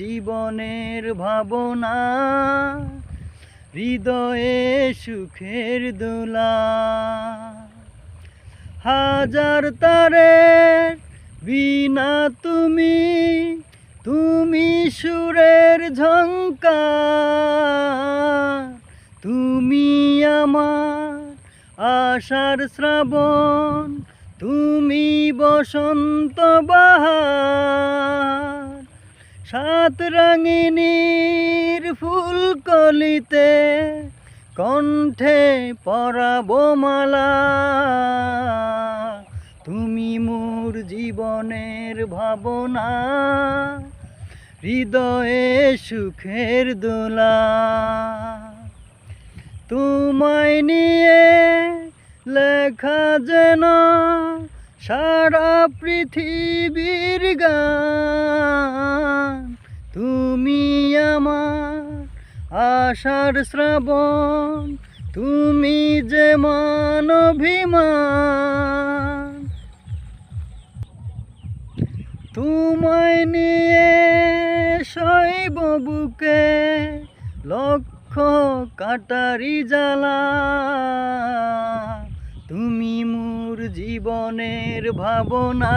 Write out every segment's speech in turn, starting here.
জীবনের ভাবনা, হৃদয়ে সুখের দোলা। হাজার তারে বিনা তুমি তুমি সুরের ঝঙ্কার তুমি আমার আষাঢ় শ্রাবণ, তুমি বসন্ত বাহার। সাত রাঙিনীর ফুল কলিতে কণ্ঠে পরাবো মালা। তুমি মোর জীবনের ভাবনা, হৃদয়ে সুখের দোলা। তোমায় নিয়ে লেখা যেন সারা পৃথিবীর গান। তুমি আমার আষাঢ় শ্রাবণ, তুমি যে মানভিমান তোমায় নিয়ে শৈব বুকে লক্ষ কাটারি জ্বালা। তুমি মোর জীবনের ভাবনা।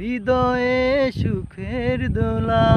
হৃদয়ে সুখের দোলা।